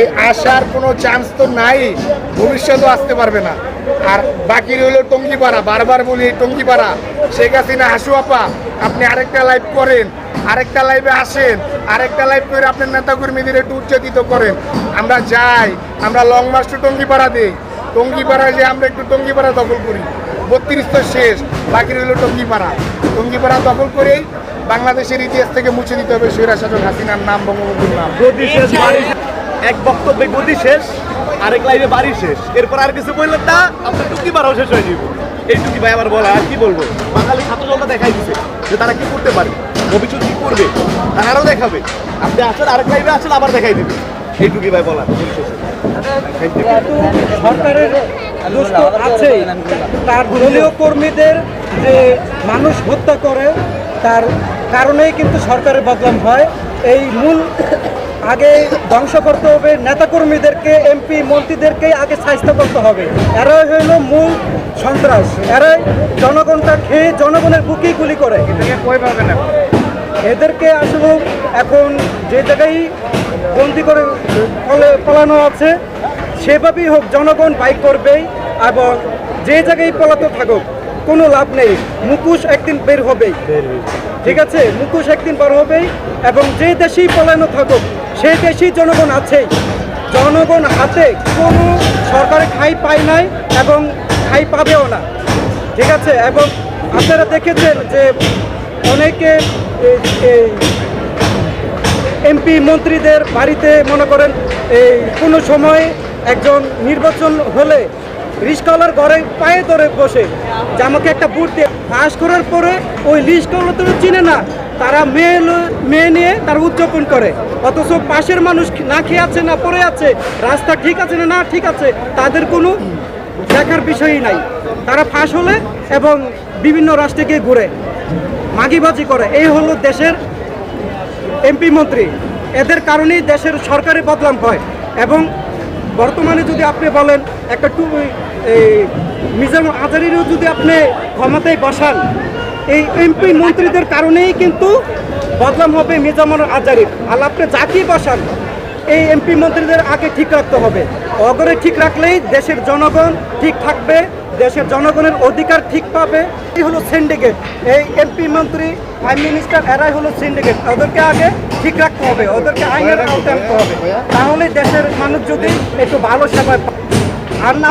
এই আসার কোনো চান্স তো নাই, ভবিষ্যতেও আসতে পারবে না। আর বাকি রইল টঙ্গিপাড়া, বারবার বলি টঙ্গিপাড়া। শেখ হাসিনা, হাসু আপা, আপনি আরেকটা লাইভ করেন, আরেকটা লাইভে আসেন, আরেকটা লাইভ করে আপনার নেতাকর্মীদের একটু উচ্চাকিত করেন। আমরা যাই, আমরা লং মার্চ টু টঙ্গিপাড়া দিই। টঙ্গিপাড়ায় যে আমরা একটু টঙ্গিপাড়া দখল করি। বত্রিশ তো শেষ, বাকি রইল টঙ্গিপাড়া। টঙ্গিপাড়া দখল করেই বাংলাদেশের ইতিহাস থেকে মুছে দিতে হবে সৈরা শাসক হাসিনার নাম, বঙ্গবন্ধুর নাম। এক বক্তব্যে গদি শেষ, আরেক লাইভে বাড়ি শেষ। এরপর আর কিছু বললেন না, আপনার টুকি বাড়াও শেষ হয়ে যাবে। এই টুকি ভাই আবার বলা, আর কি বলব? বাঙালি ছাত্র জনতা দেখাই দিছে যে তারা কি করতে পারে, ভবিষ্যৎ কি করবে তারাও দেখাবে। আপনি আসেন আরেক লাইভে আসেন আবার দেখাই দিবে। এই টুকি ভাই বলা সরকারের তো আছেই, তার দলীয় কর্মীদের যে মানুষ হত্যা করে, তার কারণেই কিন্তু সরকারের বদলাম হয়। এই মূল আগে ধ্বংস করতে হবে নেতাকর্মীদেরকে এমপি মন্ত্রীদেরকে আগে স্বাস্থ্য করতে হবে। এরাই হইল মূল সন্ত্রাস। এরাই জনগণটা খেয়ে জনগণের বুকেই গুলি করে। এদেরকে আসলে এখন যে জায়গায় বন্দি করে ফলানো আছে সেভাবেই হোক জনগণ বাইক করবেই এবং যে জায়গায় পলাতে থাকুক কোনো লাভ নেই। মুকুশ একদিন বের হবেই। ঠিক আছে? মুকুশ একদিন বের হবেই এবং যে দেশেই পলানো থাকুক সেই দেশেই জনগণ আছেই জনগণ হাতে কোনো সরকারি ঠাই পায় নাই এবং খাই পাবেও না। ঠিক আছে? এবং আপনারা দেখেছেন যে অনেকে এমপি মন্ত্রীদের বাড়িতে মনে করেন, এই কোনো সময় একজন নির্বাচন হলে রিস্কলার ঘরে পায়ে ধরে বসে যে আমাকে একটা বুট দিয়ে পাস করার পরে ওই লিস্টগুলো তো চিনে না। তারা মেয়ে মেয়ে নিয়ে তারা উদযাপন করে। অথচ পাশের মানুষ না খেয়ে আছে না পড়ে আছে, রাস্তা ঠিক আছে না না ঠিক আছে, তাদের কোনো দেখার বিষয়ই নাই। তারা ফাঁস হলে এবং বিভিন্ন রাষ্ট্রে গিয়ে ঘুরে, মাগিবাজি করে। এই হলো দেশের এমপি মন্ত্রী। এদের কারণেই দেশের সরকারি বদলাম হয়। এবং বর্তমানে যদি আপনি বলেন, একটা টু এই মিজাম আজারিরও যদি আপনি ক্ষমতায় বসান এই এমপি মন্ত্রীদের কারণেই কিন্তু বদলাম হবে মিজামুল আজারির। আপনি যাকেই বসান। এই এমপি মন্ত্রীদের আগে ঠিক রাখতে হবে। অগরে ঠিক রাখলেই দেশের জনগণ ঠিক থাকবে, দেশের জনগণের অধিকার ঠিক পাবে। এই হলো সিন্ডিকেট এই এমপি মন্ত্রী প্রাইম মিনিস্টার এরাই হলো সিন্ডিকেট ওদেরকে আগে ঠিক রাখতে হবে। ওদেরকে আইনের আওতায় আনতে হবে। তাহলে দেশের মানুষ যদি একটু ভালো সেবা। আর না